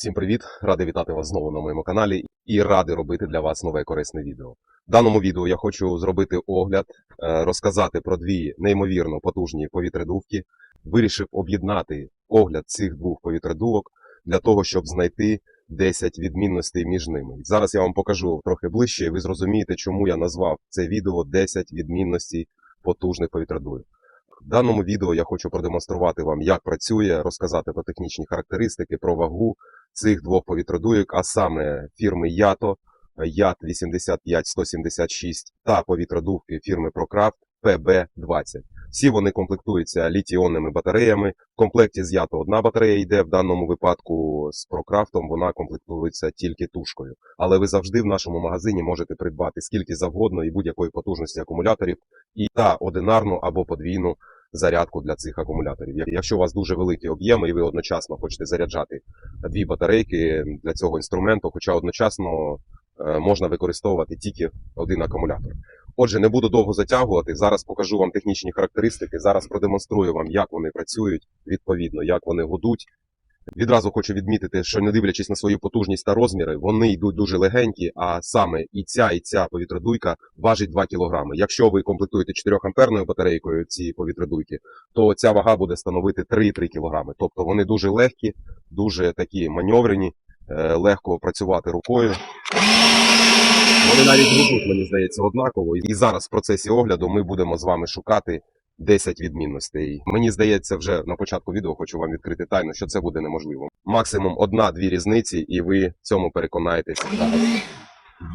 Всім привіт! Радий вітати вас знову на моєму каналі і радий робити для вас нове корисне відео. В даному відео я хочу зробити огляд, е, розказати про дві неймовірно потужні повітрядувки. Вирішив об'єднати огляд цих двох повітрядувок для того, щоб знайти 10 відмінностей між ними. Зараз я вам покажу трохи ближче, і ви зрозумієте, чому я назвав це відео 10 відмінностей потужних повітрядувок. В даному відео я хочу продемонструвати вам, як працює, розказати про технічні характеристики, про вагу цих двох повітродуйок, а саме фірми Ято, ят 85176 та повітродувки фірми Procraft PB20. Всі вони комплектуються літіонними батареями. В комплекті з Ято одна батарея йде. В даному випадку з Procraft вона комплектується тільки тушкою. Але ви завжди в нашому магазині можете придбати скільки завгодно і будь-якої потужності акумуляторів, і та одинарну або подвійну зарядку для цих акумуляторів. Якщо у вас дуже великі об'єми і ви одночасно хочете заряджати дві батарейки для цього інструменту, хоча одночасно е, можна використовувати тільки один акумулятор. Отже, не буду довго затягувати. Зараз покажу вам технічні характеристики. Зараз продемонструю вам, як вони працюють, відповідно, як вони гудуть. Відразу хочу відмітити, що не дивлячись на свою потужність та розміри, вони йдуть дуже легенькі, а саме і ця, і ця повітродуйка важить 2 кг. Якщо ви комплектуєте 4 амперною батарейкою ці повітродуйки, то ця вага буде становити 3-3 кг. Тобто вони дуже легкі, дуже такі маневрені, е, легко працювати рукою. Вони навіть гудуть, мені здається, однаково. І зараз в процесі огляду ми будемо з вами шукати 10 відмінностей. Мені здається, вже на початку відео хочу вам відкрити тайну, що це буде неможливо. Максимум одна-дві різниці, і ви цьому переконаєтесь зараз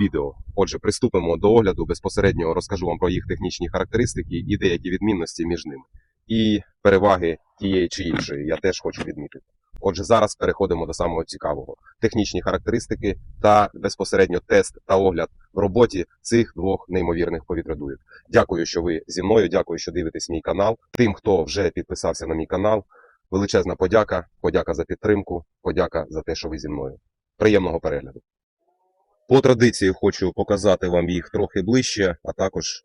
відео. Отже, приступимо до огляду. Безпосередньо розкажу вам про їх технічні характеристики і деякі відмінності між ними. І переваги тієї чи іншої я теж хочу відмітити. Отже, зараз переходимо до самого цікавого: технічні характеристики та безпосередньо тест та огляд в роботі цих двох неймовірних повітрядуїв. Дякую, що ви зі мною. Дякую, що дивитесь мій канал. Тим, хто вже підписався на мій канал, величезна подяка. Подяка за підтримку, подяка за те, що ви зі мною. Приємного перегляду. По традиції хочу показати вам їх трохи ближче, а також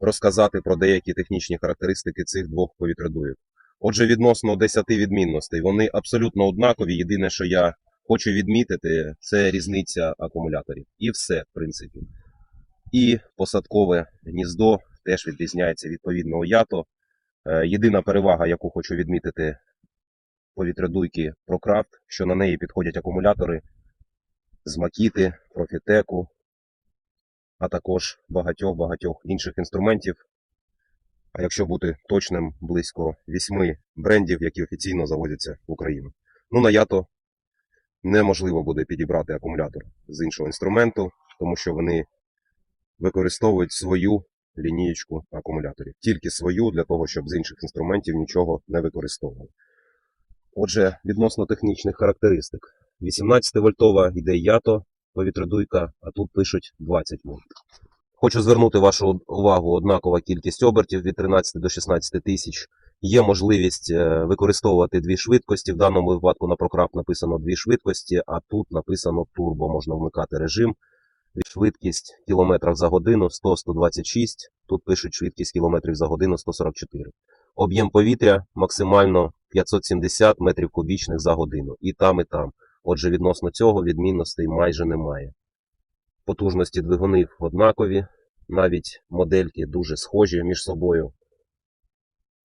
розказати про деякі технічні характеристики цих двох повітрядуїв. Отже, відносно 10 відмінностей, вони абсолютно однакові. Єдине, що я хочу відмітити, це різниця акумуляторів. І все, в принципі. І посадкове гніздо теж відрізняється відповідно у ято. Е, Єдина перевага, яку хочу відмітити повітрядуйки ProCraft, що на неї підходять акумулятори з Макіти, Профітеку, а також багатьох-багатьох інших інструментів. А якщо бути точним, близько вісьми брендів, які офіційно завозяться в Україну. Ну, на ято неможливо буде підібрати акумулятор з іншого інструменту, тому що вони використовують свою лінієчку акумуляторів. Тільки свою для того, щоб з інших інструментів нічого не використовували. Отже, відносно технічних характеристик. 18-вольтова йде ято, повітродуйка, а тут пишуть 20 вольт. Хочу звернути вашу увагу однакова кількість обертів від 13 до 16 тисяч. Є можливість е, використовувати дві швидкості. В даному випадку на Procraft написано дві швидкості, а тут написано турбо. Можна вмикати режим. Швидкість кілометрів за годину 100-126. Тут пишуть швидкість кілометрів за годину 144. Об'єм повітря максимально 570 метрів кубічних за годину. І там, і там. Отже, відносно цього відмінностей майже немає. Потужності двигунів однакові, навіть модельки дуже схожі між собою.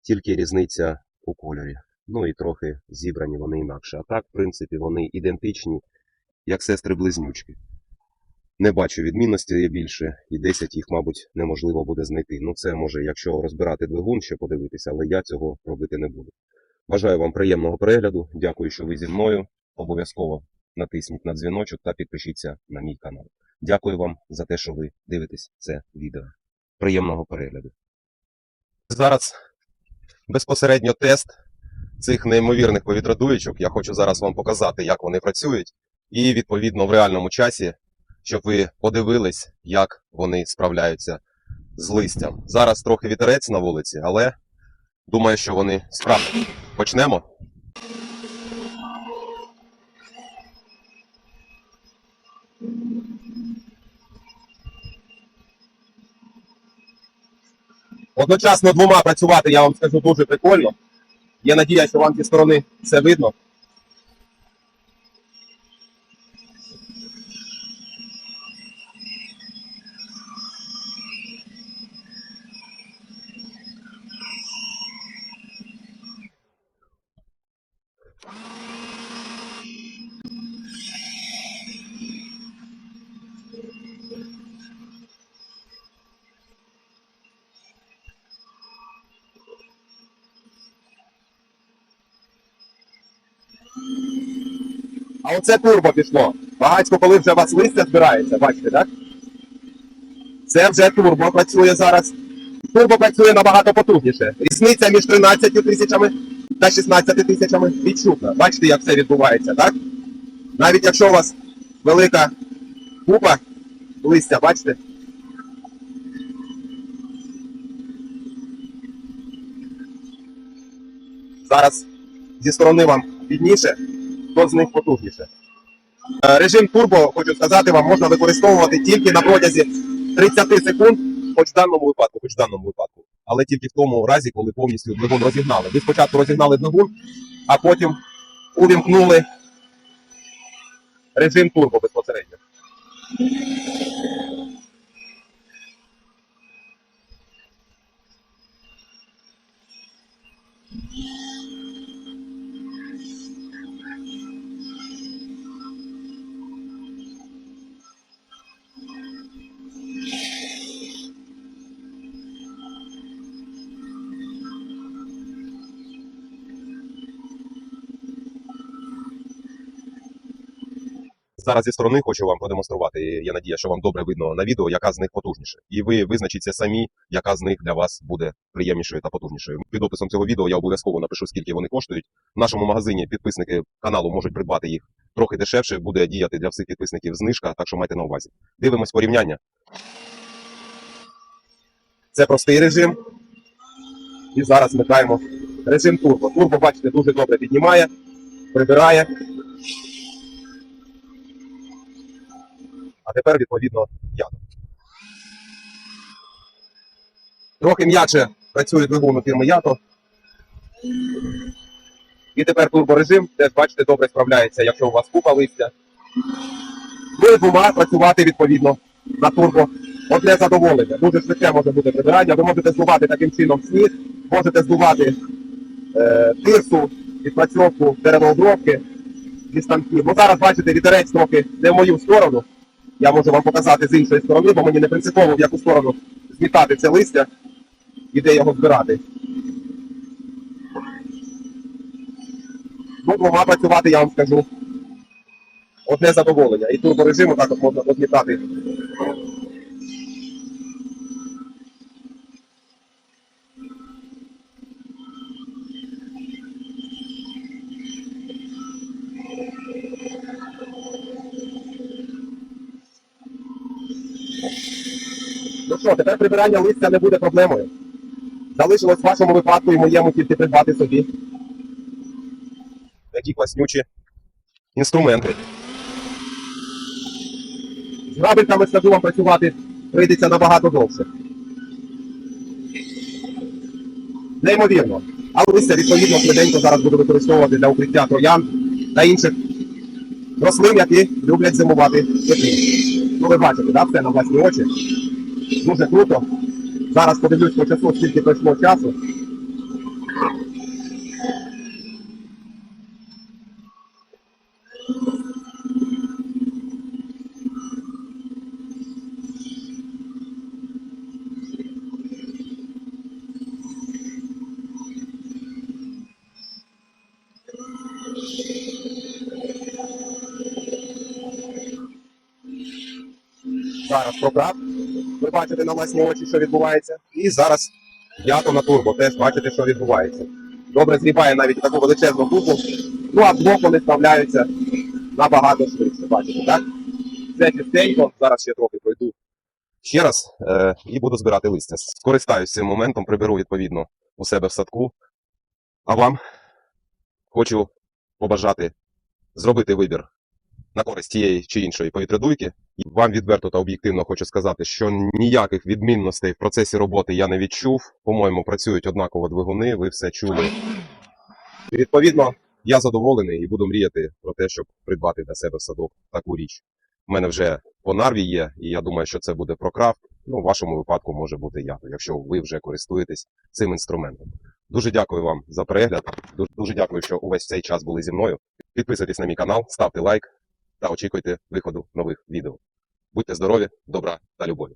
Тільки різниця у кольорі. Ну і трохи зібрані вони інакше. А так, в принципі, вони ідентичні, як сестри-близнючки. Не бачу відмінності більше, і 10 їх, мабуть, неможливо буде знайти. Ну, це може, якщо розбирати двигун, ще подивитися, але я цього робити не буду. Бажаю вам приємного перегляду. Дякую, що ви зі мною. Обов'язково натисніть на дзвіночок та підпишіться на мій канал. Дякую вам за те, що ви дивитесь це відео. Приємного перегляду. Зараз безпосередньо тест цих неймовірних повітродуючок. Я хочу зараз вам показати, як вони працюють, і відповідно в реальному часі, щоб ви подивились, як вони справляються з листям. Зараз трохи вітерець на вулиці, але думаю, що вони справляться. Почнемо. Одночасно двома працювати, я вам скажу, дуже прикольно. Є надія, що вам зі сторони все видно. you А оце турбо пішло. Багатько, коли вже у вас листя збирається, бачите, так? Це вже турбо працює зараз. Турбо працює набагато потужніше. Різниця між 13 тисячами та 16 тисячами відчутна. Бачите, як все відбувається, так? Навіть якщо у вас велика купа листя, бачите? Зараз зі сторони вам підніше, хто з них потужніше. Е, Режим турбо, хочу сказати вам, можна використовувати тільки на протязі 30 секунд, хоч в даному випадку, хоч в даному випадку. Але тільки в тому разі, коли повністю двигун розігнали. Ви спочатку розігнали двигун, а потім увімкнули режим турбо безпосередньо. Зараз зі сторони хочу вам продемонструвати. Я надію, що вам добре видно на відео, яка з них потужніша. І ви визначіться самі, яка з них для вас буде приємнішою та потужнішою. Під описом цього відео я обов'язково напишу, скільки вони коштують. В нашому магазині підписники каналу можуть придбати їх трохи дешевше. Буде діяти для всіх підписників знижка, так що майте на увазі. Дивимось порівняння. Це простий режим. І зараз вмикаємо режим турбо. Турбо, бачите, дуже добре піднімає, прибирає. Тепер, відповідно, ядо. Трохи м'яче працює двигун фірми Ято. І тепер турборежим, теж бачите, добре справляється, якщо у вас купа листя. Ну і двома працювати відповідно на турбо. Одне задоволення. Дуже швидке може бути прибирання. Ви можете здувати таким чином сніг, можете здувати е, тирсу, відпрацьовку деревообробки зі станків. Ну зараз бачите, вітерець трохи не в мою сторону. Я можу вам показати з іншої сторони, бо мені не принципово в яку сторону змітати це листя і де його збирати. Ну, двома працювати, я вам скажу. Одне задоволення. І турборежиму так от можна розмітати. Що, тепер прибирання листя не буде проблемою. Залишилось в вашому випадку і моєму тільки придбати собі. Такі класнючі інструменти. З грабельками скажу вам працювати прийдеться набагато довше. Неймовірно. Але листя відповідно швиденько зараз буду використовувати для укриття троян та інших рослин, які люблять зимувати теплі. Ну ви бачите, да, все на власні очі. Дуже круто. Зараз подивлюсь по часу, скільки пройшло часу. Зараз прокрав. Ви бачите на власні очі, що відбувається. І зараз ято на турбо, теж бачите, що відбувається. Добре зрібає навіть таку величезну купу. Ну а вдвох вони справляються набагато швидше. Бачите, так? Це чистенько. Зараз ще трохи пройду ще раз е- і буду збирати листя. Скористаюсь цим моментом, приберу відповідно у себе в садку. А вам хочу побажати зробити вибір на користь тієї чи іншої повітрядуйки. Вам відверто та об'єктивно хочу сказати, що ніяких відмінностей в процесі роботи я не відчув. По-моєму, працюють однаково двигуни, ви все чули. І, відповідно, я задоволений і буду мріяти про те, щоб придбати для себе в садок таку річ. У мене вже по нарві є, і я думаю, що це буде прокрафт. Ну, в вашому випадку може бути я, якщо ви вже користуєтесь цим інструментом. Дуже дякую вам за перегляд. Дуже, дуже дякую, що увесь цей час були зі мною. Підписуйтесь на мій канал, ставте лайк та очікуйте виходу нових відео. Будьте здорові, добра та любові.